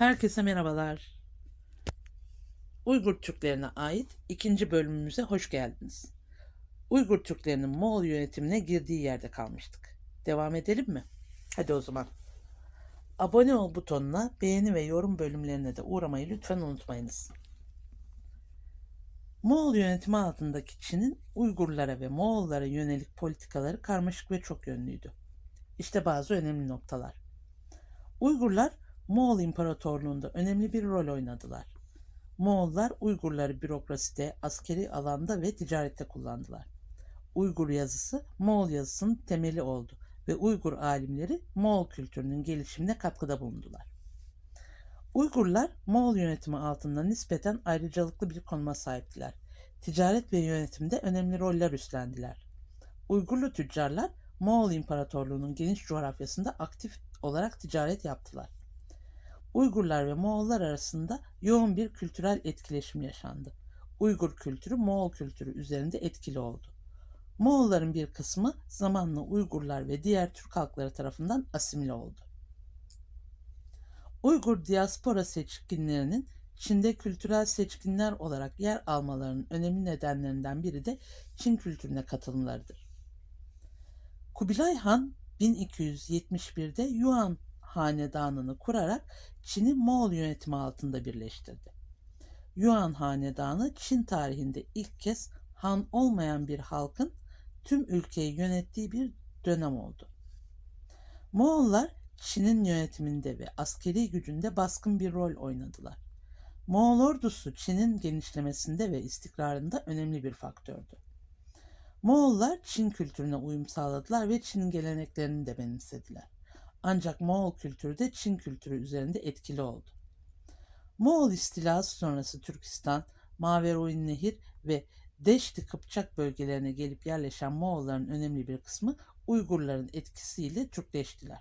Herkese merhabalar. Uygur Türklerine ait ikinci bölümümüze hoş geldiniz. Uygur Türklerinin Moğol yönetimine girdiği yerde kalmıştık. Devam edelim mi? Hadi o zaman. Abone ol butonuna beğeni ve yorum bölümlerine de uğramayı lütfen unutmayınız. Moğol yönetimi altındaki Çin'in Uygurlara ve Moğollara yönelik politikaları karmaşık ve çok yönlüydü. İşte bazı önemli noktalar. Uygurlar Moğol İmparatorluğu'nda önemli bir rol oynadılar. Moğollar Uygurları bürokraside, askeri alanda ve ticarette kullandılar. Uygur yazısı Moğol yazısının temeli oldu ve Uygur alimleri Moğol kültürünün gelişimine katkıda bulundular. Uygurlar Moğol yönetimi altında nispeten ayrıcalıklı bir konuma sahiptiler. Ticaret ve yönetimde önemli roller üstlendiler. Uygurlu tüccarlar Moğol İmparatorluğu'nun geniş coğrafyasında aktif olarak ticaret yaptılar. Uygurlar ve Moğollar arasında yoğun bir kültürel etkileşim yaşandı. Uygur kültürü Moğol kültürü üzerinde etkili oldu. Moğolların bir kısmı zamanla Uygurlar ve diğer Türk halkları tarafından asimile oldu. Uygur diaspora seçkinlerinin Çin'de kültürel seçkinler olarak yer almalarının önemli nedenlerinden biri de Çin kültürüne katılımlarıdır. Kubilay Han 1271'de Yuan hanedanını kurarak Çin'i Moğol yönetimi altında birleştirdi. Yuan hanedanı Çin tarihinde ilk kez han olmayan bir halkın tüm ülkeyi yönettiği bir dönem oldu. Moğollar Çin'in yönetiminde ve askeri gücünde baskın bir rol oynadılar. Moğol ordusu Çin'in genişlemesinde ve istikrarında önemli bir faktördü. Moğollar Çin kültürüne uyum sağladılar ve Çin geleneklerini de benimsediler. Ancak Moğol kültürü de Çin kültürü üzerinde etkili oldu. Moğol istilası sonrası Türkistan, Maveroin Nehir ve Deşti Kıpçak bölgelerine gelip yerleşen Moğolların önemli bir kısmı Uygurların etkisiyle Türkleştiler.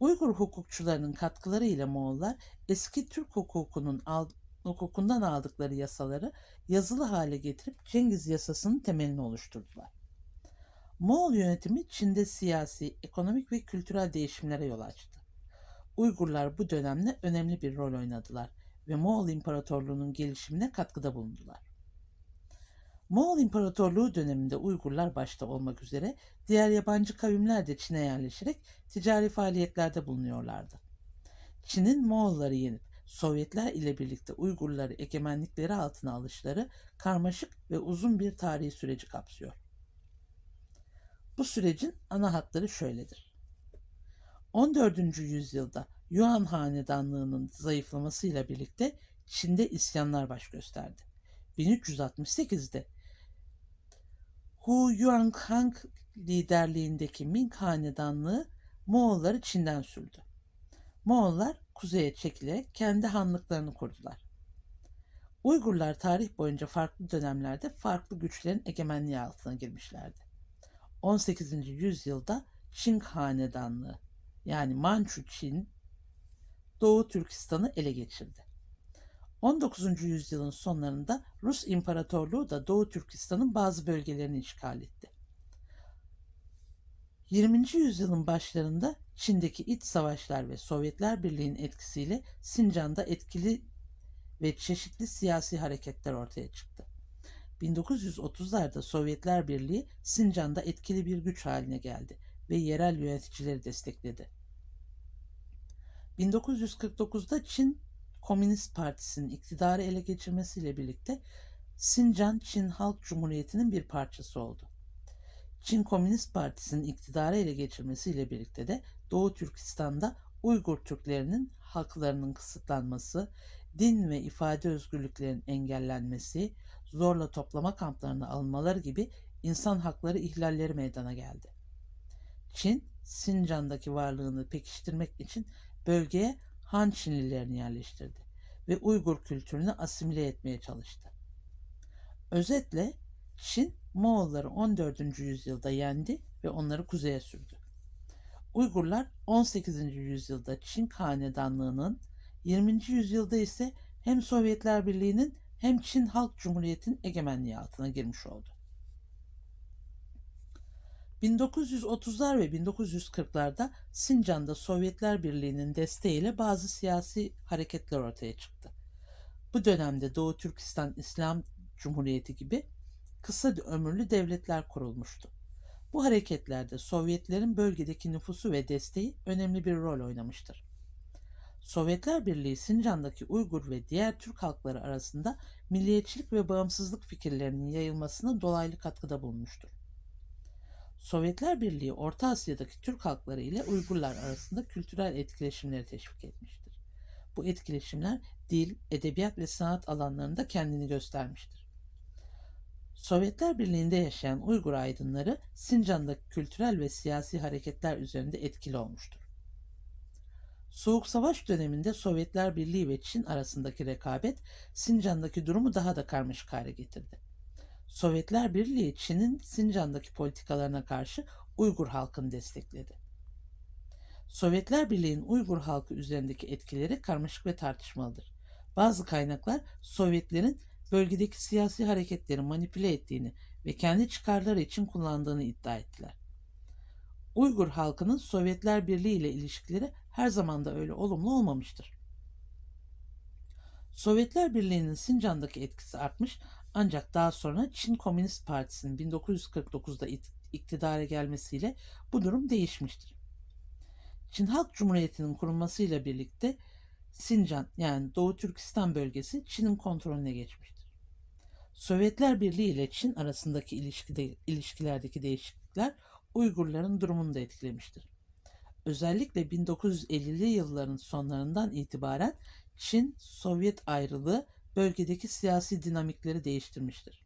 Uygur hukukçularının katkıları ile Moğollar eski Türk hukukunun al, hukukundan aldıkları yasaları yazılı hale getirip Cengiz yasasının temelini oluşturdular. Moğol yönetimi Çin'de siyasi, ekonomik ve kültürel değişimlere yol açtı. Uygurlar bu dönemde önemli bir rol oynadılar ve Moğol İmparatorluğu'nun gelişimine katkıda bulundular. Moğol İmparatorluğu döneminde Uygurlar başta olmak üzere diğer yabancı kavimler de Çin'e yerleşerek ticari faaliyetlerde bulunuyorlardı. Çin'in Moğolları yenip Sovyetler ile birlikte Uygurları egemenlikleri altına alışları karmaşık ve uzun bir tarihi süreci kapsıyor. Bu sürecin ana hatları şöyledir. 14. yüzyılda Yuan hanedanlığının zayıflamasıyla birlikte Çin'de isyanlar baş gösterdi. 1368'de Hu Yuanhang liderliğindeki Ming hanedanlığı Moğolları Çin'den sürdü. Moğollar kuzeye çekilerek kendi hanlıklarını kurdular. Uygurlar tarih boyunca farklı dönemlerde farklı güçlerin egemenliği altına girmişlerdi. 18. yüzyılda Çin hanedanlığı yani Mançu Çin Doğu Türkistan'ı ele geçirdi. 19. yüzyılın sonlarında Rus İmparatorluğu da Doğu Türkistan'ın bazı bölgelerini işgal etti. 20. yüzyılın başlarında Çin'deki iç savaşlar ve Sovyetler Birliği'nin etkisiyle Sincan'da etkili ve çeşitli siyasi hareketler ortaya çıktı. 1930'larda Sovyetler Birliği Sincan'da etkili bir güç haline geldi ve yerel yöneticileri destekledi. 1949'da Çin Komünist Partisi'nin iktidarı ele geçirmesiyle birlikte Sincan Çin Halk Cumhuriyeti'nin bir parçası oldu. Çin Komünist Partisi'nin iktidarı ele geçirmesiyle birlikte de Doğu Türkistan'da Uygur Türklerinin haklarının kısıtlanması, din ve ifade özgürlüklerinin engellenmesi, zorla toplama kamplarına alınmaları gibi insan hakları ihlalleri meydana geldi. Çin, Sincan'daki varlığını pekiştirmek için bölgeye Han Çinlilerini yerleştirdi ve Uygur kültürünü asimile etmeye çalıştı. Özetle Çin Moğolları 14. yüzyılda yendi ve onları kuzeye sürdü. Uygurlar 18. yüzyılda Çin hanedanlığının, 20. yüzyılda ise hem Sovyetler Birliği'nin hem Çin Halk Cumhuriyeti'nin egemenliği altına girmiş oldu. 1930'lar ve 1940'larda Sincan'da Sovyetler Birliği'nin desteğiyle bazı siyasi hareketler ortaya çıktı. Bu dönemde Doğu Türkistan İslam Cumhuriyeti gibi kısa ömürlü devletler kurulmuştu. Bu hareketlerde Sovyetlerin bölgedeki nüfusu ve desteği önemli bir rol oynamıştır. Sovyetler Birliği Sincan'daki Uygur ve diğer Türk halkları arasında milliyetçilik ve bağımsızlık fikirlerinin yayılmasına dolaylı katkıda bulunmuştur. Sovyetler Birliği Orta Asya'daki Türk halkları ile Uygurlar arasında kültürel etkileşimleri teşvik etmiştir. Bu etkileşimler dil, edebiyat ve sanat alanlarında kendini göstermiştir. Sovyetler Birliği'nde yaşayan Uygur aydınları Sincan'daki kültürel ve siyasi hareketler üzerinde etkili olmuştur. Soğuk Savaş döneminde Sovyetler Birliği ve Çin arasındaki rekabet Sincan'daki durumu daha da karmaşık hale getirdi. Sovyetler Birliği Çin'in Sincan'daki politikalarına karşı Uygur halkını destekledi. Sovyetler Birliği'nin Uygur halkı üzerindeki etkileri karmaşık ve tartışmalıdır. Bazı kaynaklar Sovyetlerin bölgedeki siyasi hareketleri manipüle ettiğini ve kendi çıkarları için kullandığını iddia ettiler. Uygur halkının Sovyetler Birliği ile ilişkileri her zaman da öyle olumlu olmamıştır. Sovyetler Birliği'nin Sincan'daki etkisi artmış ancak daha sonra Çin Komünist Partisi'nin 1949'da iktidara gelmesiyle bu durum değişmiştir. Çin Halk Cumhuriyeti'nin kurulmasıyla birlikte Sincan yani Doğu Türkistan bölgesi Çin'in kontrolüne geçmiştir. Sovyetler Birliği ile Çin arasındaki ilişkide, ilişkilerdeki değişiklikler Uygurların durumunu da etkilemiştir. Özellikle 1950'li yılların sonlarından itibaren Çin-Sovyet ayrılığı bölgedeki siyasi dinamikleri değiştirmiştir.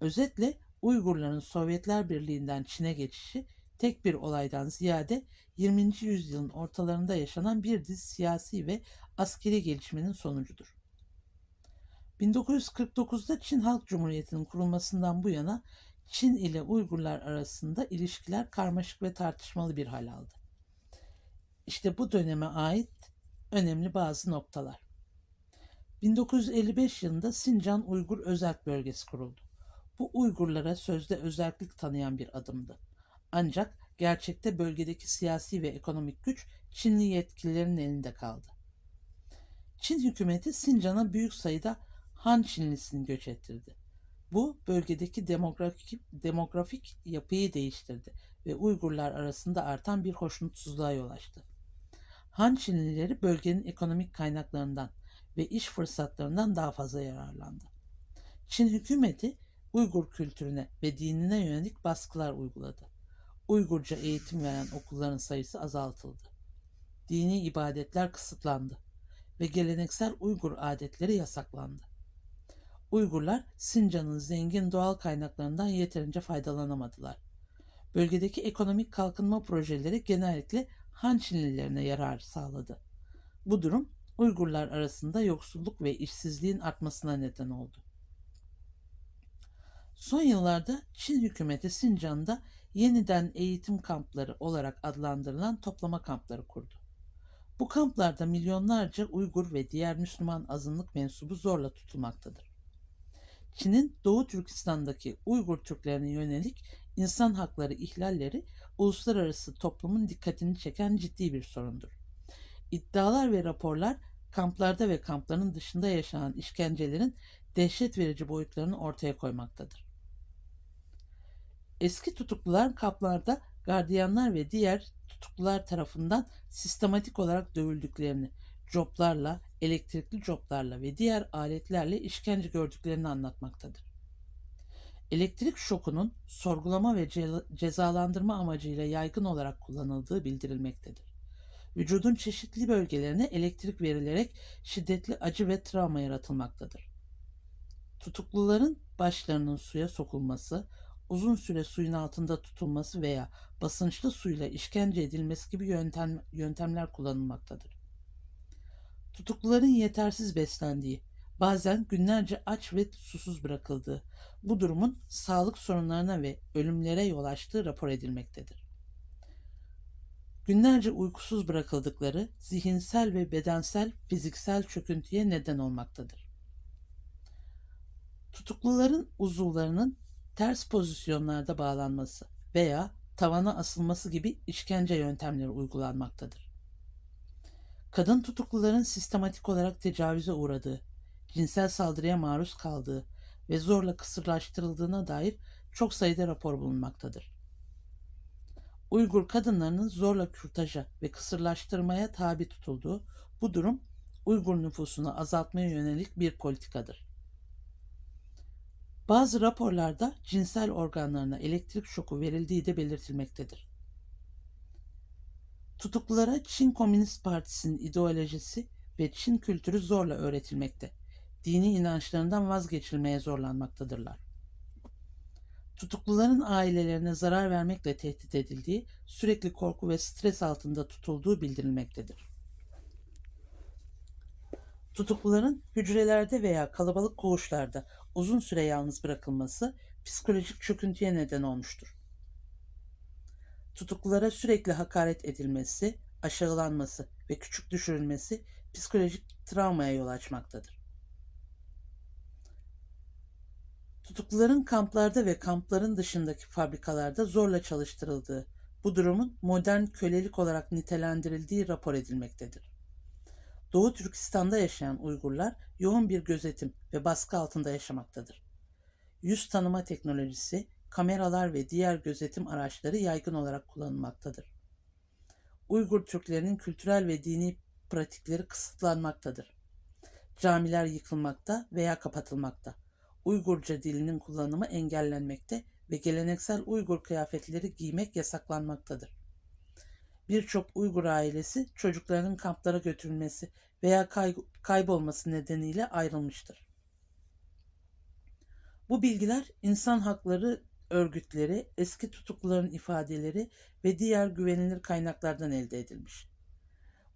Özetle Uygurların Sovyetler Birliği'nden Çin'e geçişi tek bir olaydan ziyade 20. yüzyılın ortalarında yaşanan bir dizi siyasi ve askeri gelişmenin sonucudur. 1949'da Çin Halk Cumhuriyeti'nin kurulmasından bu yana Çin ile Uygurlar arasında ilişkiler karmaşık ve tartışmalı bir hal aldı. İşte bu döneme ait önemli bazı noktalar. 1955 yılında Sincan Uygur Özerk Bölgesi kuruldu. Bu Uygurlara sözde özerklik tanıyan bir adımdı. Ancak gerçekte bölgedeki siyasi ve ekonomik güç Çinli yetkililerin elinde kaldı. Çin hükümeti Sincan'a büyük sayıda Han Çinlisini göç ettirdi. Bu bölgedeki demografik, demografik yapıyı değiştirdi ve Uygurlar arasında artan bir hoşnutsuzluğa yol açtı. Han Çinlileri bölgenin ekonomik kaynaklarından ve iş fırsatlarından daha fazla yararlandı. Çin hükümeti Uygur kültürüne ve dinine yönelik baskılar uyguladı. Uygurca eğitim veren okulların sayısı azaltıldı. Dini ibadetler kısıtlandı ve geleneksel Uygur adetleri yasaklandı. Uygurlar Sincan'ın zengin doğal kaynaklarından yeterince faydalanamadılar. Bölgedeki ekonomik kalkınma projeleri genellikle Han Çinlilerine yarar sağladı. Bu durum Uygurlar arasında yoksulluk ve işsizliğin artmasına neden oldu. Son yıllarda Çin hükümeti Sincan'da yeniden eğitim kampları olarak adlandırılan toplama kampları kurdu. Bu kamplarda milyonlarca Uygur ve diğer Müslüman azınlık mensubu zorla tutulmaktadır. Çin'in Doğu Türkistan'daki Uygur Türklerine yönelik insan hakları ihlalleri uluslararası toplumun dikkatini çeken ciddi bir sorundur. İddialar ve raporlar kamplarda ve kampların dışında yaşanan işkencelerin dehşet verici boyutlarını ortaya koymaktadır. Eski tutuklular kamplarda gardiyanlar ve diğer tutuklular tarafından sistematik olarak dövüldüklerini, coplarla, elektrikli coplarla ve diğer aletlerle işkence gördüklerini anlatmaktadır. Elektrik şokunun sorgulama ve cezalandırma amacıyla yaygın olarak kullanıldığı bildirilmektedir. Vücudun çeşitli bölgelerine elektrik verilerek şiddetli acı ve travma yaratılmaktadır. Tutukluların başlarının suya sokulması, uzun süre suyun altında tutulması veya basınçlı suyla işkence edilmesi gibi yöntem, yöntemler kullanılmaktadır. Tutukluların yetersiz beslendiği, bazen günlerce aç ve susuz bırakıldığı, bu durumun sağlık sorunlarına ve ölümlere yol açtığı rapor edilmektedir. Günlerce uykusuz bırakıldıkları zihinsel ve bedensel fiziksel çöküntüye neden olmaktadır. Tutukluların uzuvlarının ters pozisyonlarda bağlanması veya tavana asılması gibi işkence yöntemleri uygulanmaktadır. Kadın tutukluların sistematik olarak tecavüze uğradığı, cinsel saldırıya maruz kaldığı ve zorla kısırlaştırıldığına dair çok sayıda rapor bulunmaktadır. Uygur kadınlarının zorla kürtaja ve kısırlaştırmaya tabi tutulduğu bu durum Uygur nüfusunu azaltmaya yönelik bir politikadır. Bazı raporlarda cinsel organlarına elektrik şoku verildiği de belirtilmektedir. Tutuklulara Çin Komünist Partisi'nin ideolojisi ve Çin kültürü zorla öğretilmekte, dini inançlarından vazgeçilmeye zorlanmaktadırlar. Tutukluların ailelerine zarar vermekle tehdit edildiği, sürekli korku ve stres altında tutulduğu bildirilmektedir. Tutukluların hücrelerde veya kalabalık koğuşlarda uzun süre yalnız bırakılması psikolojik çöküntüye neden olmuştur. Tutuklulara sürekli hakaret edilmesi, aşağılanması ve küçük düşürülmesi psikolojik travmaya yol açmaktadır. Tutukluların kamplarda ve kampların dışındaki fabrikalarda zorla çalıştırıldığı, bu durumun modern kölelik olarak nitelendirildiği rapor edilmektedir. Doğu Türkistan'da yaşayan Uygurlar yoğun bir gözetim ve baskı altında yaşamaktadır. Yüz tanıma teknolojisi, kameralar ve diğer gözetim araçları yaygın olarak kullanılmaktadır. Uygur Türklerinin kültürel ve dini pratikleri kısıtlanmaktadır. Camiler yıkılmakta veya kapatılmakta. Uygurca dilinin kullanımı engellenmekte ve geleneksel Uygur kıyafetleri giymek yasaklanmaktadır. Birçok Uygur ailesi çocuklarının kamplara götürülmesi veya kay kaybolması nedeniyle ayrılmıştır. Bu bilgiler insan hakları örgütleri, eski tutukluların ifadeleri ve diğer güvenilir kaynaklardan elde edilmiş.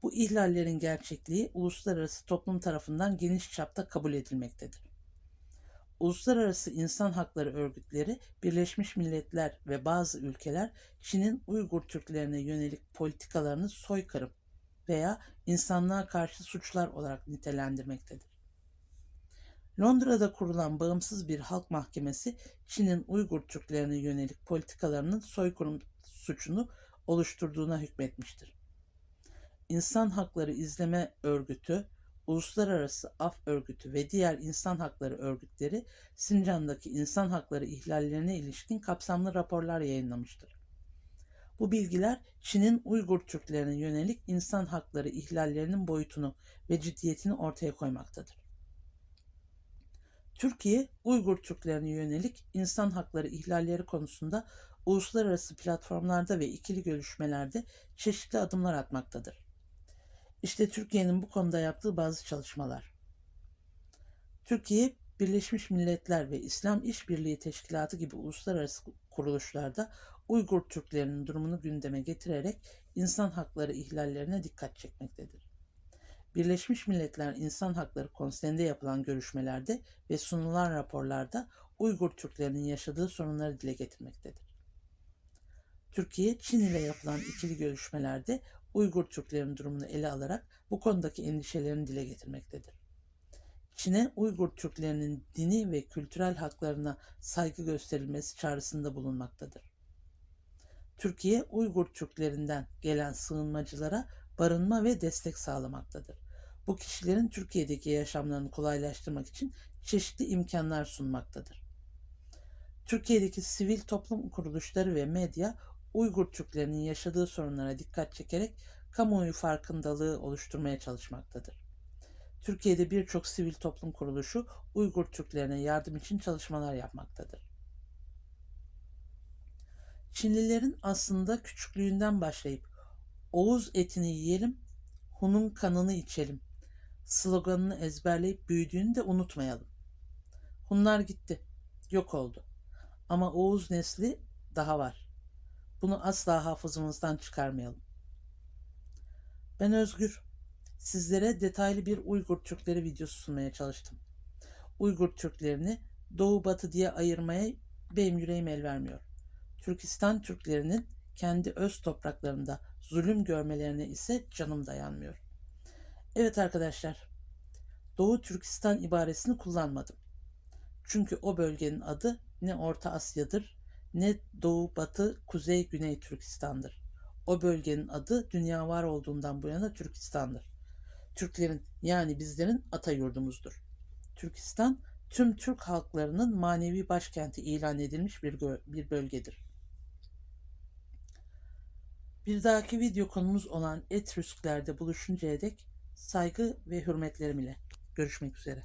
Bu ihlallerin gerçekliği uluslararası toplum tarafından geniş çapta kabul edilmektedir. Uluslararası insan hakları örgütleri, Birleşmiş Milletler ve bazı ülkeler Çin'in Uygur Türklerine yönelik politikalarını soykırım veya insanlığa karşı suçlar olarak nitelendirmektedir. Londra'da kurulan bağımsız bir halk mahkemesi Çin'in Uygur Türklerine yönelik politikalarının soykırım suçunu oluşturduğuna hükmetmiştir. İnsan Hakları İzleme Örgütü, Uluslararası Af Örgütü ve diğer insan hakları örgütleri Sincan'daki insan hakları ihlallerine ilişkin kapsamlı raporlar yayınlamıştır. Bu bilgiler Çin'in Uygur Türklerine yönelik insan hakları ihlallerinin boyutunu ve ciddiyetini ortaya koymaktadır. Türkiye, Uygur Türklerine yönelik insan hakları ihlalleri konusunda uluslararası platformlarda ve ikili görüşmelerde çeşitli adımlar atmaktadır. İşte Türkiye'nin bu konuda yaptığı bazı çalışmalar. Türkiye, Birleşmiş Milletler ve İslam İşbirliği Teşkilatı gibi uluslararası kuruluşlarda Uygur Türklerinin durumunu gündeme getirerek insan hakları ihlallerine dikkat çekmektedir. Birleşmiş Milletler İnsan Hakları Konseyi'nde yapılan görüşmelerde ve sunulan raporlarda Uygur Türklerinin yaşadığı sorunları dile getirmektedir. Türkiye, Çin ile yapılan ikili görüşmelerde Uygur Türklerin durumunu ele alarak bu konudaki endişelerini dile getirmektedir. Çin'e Uygur Türklerinin dini ve kültürel haklarına saygı gösterilmesi çağrısında bulunmaktadır. Türkiye, Uygur Türklerinden gelen sığınmacılara barınma ve destek sağlamaktadır. Bu kişilerin Türkiye'deki yaşamlarını kolaylaştırmak için çeşitli imkanlar sunmaktadır. Türkiye'deki sivil toplum kuruluşları ve medya Uygur Türklerinin yaşadığı sorunlara dikkat çekerek kamuoyu farkındalığı oluşturmaya çalışmaktadır. Türkiye'de birçok sivil toplum kuruluşu Uygur Türklerine yardım için çalışmalar yapmaktadır. Çinlilerin aslında küçüklüğünden başlayıp Oğuz etini yiyelim, Hun'un kanını içelim sloganını ezberleyip büyüdüğünü de unutmayalım. Hunlar gitti, yok oldu. Ama Oğuz nesli daha var. Bunu asla hafızamızdan çıkarmayalım. Ben Özgür. Sizlere detaylı bir Uygur Türkleri videosu sunmaya çalıştım. Uygur Türklerini Doğu Batı diye ayırmaya benim yüreğim el vermiyor. Türkistan Türklerinin kendi öz topraklarında zulüm görmelerine ise canım dayanmıyor. Evet arkadaşlar, Doğu Türkistan ibaresini kullanmadım. Çünkü o bölgenin adı ne Orta Asya'dır ne doğu, batı, kuzey, güney Türkistan'dır. O bölgenin adı dünya var olduğundan bu yana Türkistan'dır. Türklerin yani bizlerin ata yurdumuzdur. Türkistan tüm Türk halklarının manevi başkenti ilan edilmiş bir, bir bölgedir. Bir dahaki video konumuz olan Etrüsklerde buluşuncaya dek saygı ve hürmetlerim ile görüşmek üzere.